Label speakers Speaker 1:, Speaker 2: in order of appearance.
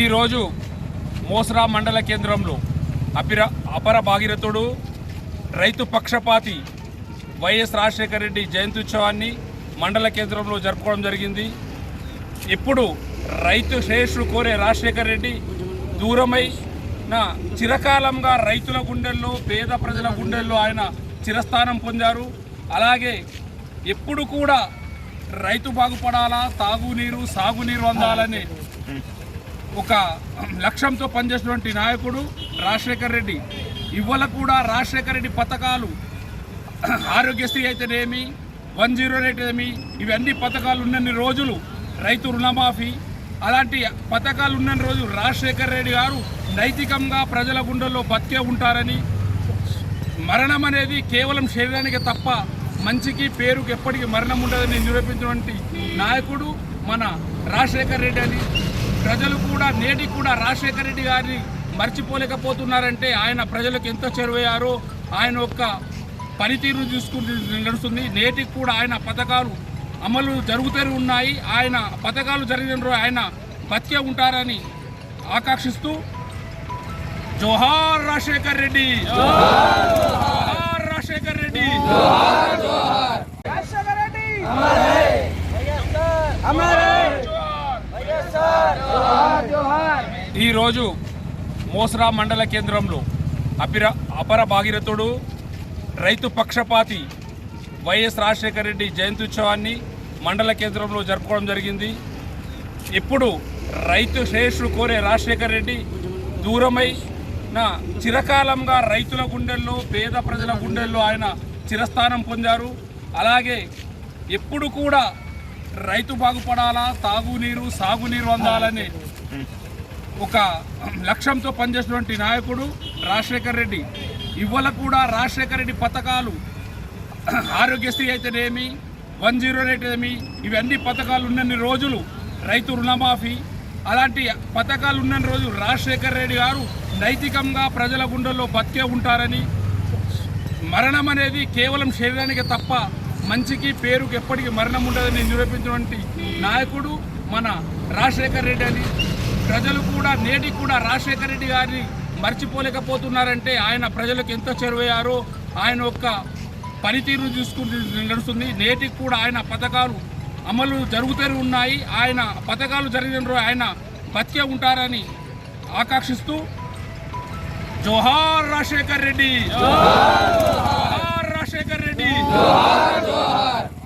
Speaker 1: ఈరోజు మోసరా మండల కేంద్రంలో అపిర అపర భాగీరథుడు రైతు పక్షపాతి వైఎస్ రాజశేఖర రెడ్డి జయంత్యుత్సవాన్ని మండల కేంద్రంలో జరుపుకోవడం జరిగింది. ఇప్పుడు రైతు శ్రేష్ఠుడు కోరే రాజశేఖర రెడ్డి దూరమై నా చిరకాలంగా రైతుల గుండెల్లో పేద ప్రజల గుండెల్లో ఆయన చిరస్థానం పొందారు. అలాగే ఎప్పుడు కూడా రైతు బాగుపడాలా తాగునీరు సాగునీరు అందాలని ఒక లక్ష్యంతో పనిచేసినటువంటి నాయకుడు రాజశేఖర రెడ్డి. ఇవాళ కూడా రాజశేఖర రెడ్డి పథకాలు ఆరోగ్యశ్రీ అయితేనేమి వన్ జీరో ఎయిట్ ఏమి ఇవన్నీ పథకాలు ఉన్నన్ని రోజులు రైతు రుణమాఫీ అలాంటి పథకాలు ఉన్నన్ని రోజులు రాజశేఖర రెడ్డి గారు నైతికంగా ప్రజల గుండెల్లో బతికే ఉంటారని మరణం అనేది కేవలం శరీరానికి తప్ప మంచికి పేరుకి ఎప్పటికీ మరణం ఉండదని నిరూపించినటువంటి నాయకుడు మన రాజశేఖర్ రెడ్డి అని ప్రజలు కూడా నేటికి కూడా రాజశేఖర రెడ్డి గారిని మర్చిపోలేకపోతున్నారంటే ఆయన ప్రజలకు ఎంత చేరువయ్యారో ఆయన యొక్క పనితీరు చూసుకుంటూ నడుస్తుంది. నేటికి కూడా ఆయన పథకాలు అమలు జరుగుతూనే ఉన్నాయి. ఆయన పథకాలు జరిగిన రోజు ఆయన బతికే ఉంటారని ఆకాంక్షిస్తూ జోహార్ రాజశేఖర్ రెడ్డి. జోహార్ రాజశేఖర్ రెడ్డి.
Speaker 2: జోహార్.
Speaker 1: ఈరోజు మోసరా మండల కేంద్రంలో అపిర అపర భాగీరథుడు రైతు పక్షపాతి వైఎస్ రాజశేఖర రెడ్డి జయంతి ఉత్సవాన్ని మండల కేంద్రంలో జరుపుకోవడం జరిగింది. ఇప్పుడు రైతు శ్రేష్ఠుడు కోరే రాజశేఖర రెడ్డి దూరమై చిరకాలంగా రైతుల గుండెల్లో పేద ప్రజల గుండెల్లో ఆయన చిరస్థానం పొందారు. అలాగే ఎప్పుడు కూడా రైతు బాగుపడాలా తాగునీరు సాగునీరు అందాలని ఒక లక్ష్యంతో పనిచేసినటువంటి నాయకుడు రాజశేఖర్ రెడ్డి. ఇవాళ కూడా రాజశేఖర్ రెడ్డి పథకాలు ఆరోగ్యశ్రీ అయితేనేమి వన్ జీరో ఎయిట్ ఏమి ఇవన్నీ పథకాలు ఉన్నన్ని రోజులు రైతు రుణమాఫీ అలాంటి పథకాలు ఉన్నన్ని రోజులు రాజశేఖర్ రెడ్డి గారు నైతికంగా ప్రజల గుండెల్లో బతికే ఉంటారని మరణం అనేది కేవలం శరీరానికి తప్ప మంచికి పేరుకి ఎప్పటికీ మరణం ఉండదని నిరూపించినటువంటి నాయకుడు మన రాజశేఖర్ రెడ్డి అని ప్రజలు కూడా నేటి కూడా రాజశేఖర రెడ్డి గారిని మర్చిపోలేకపోతున్నారంటే ఆయన ప్రజలకు ఎంత చేరువయ్యారో ఆయన యొక్క పనితీరు చూసుకుంటూ నడుస్తుంది. నేటికి కూడా ఆయన పథకాలు అమలు జరుగుతూనే ఉన్నాయి. ఆయన పథకాలు జరిగిన రోజు ఆయన బతికే ఉంటారని ఆకాంక్షిస్తూ జోహార్ రాజశేఖర్ రెడ్డి. జోహార్ రాజశేఖర్ రెడ్డి.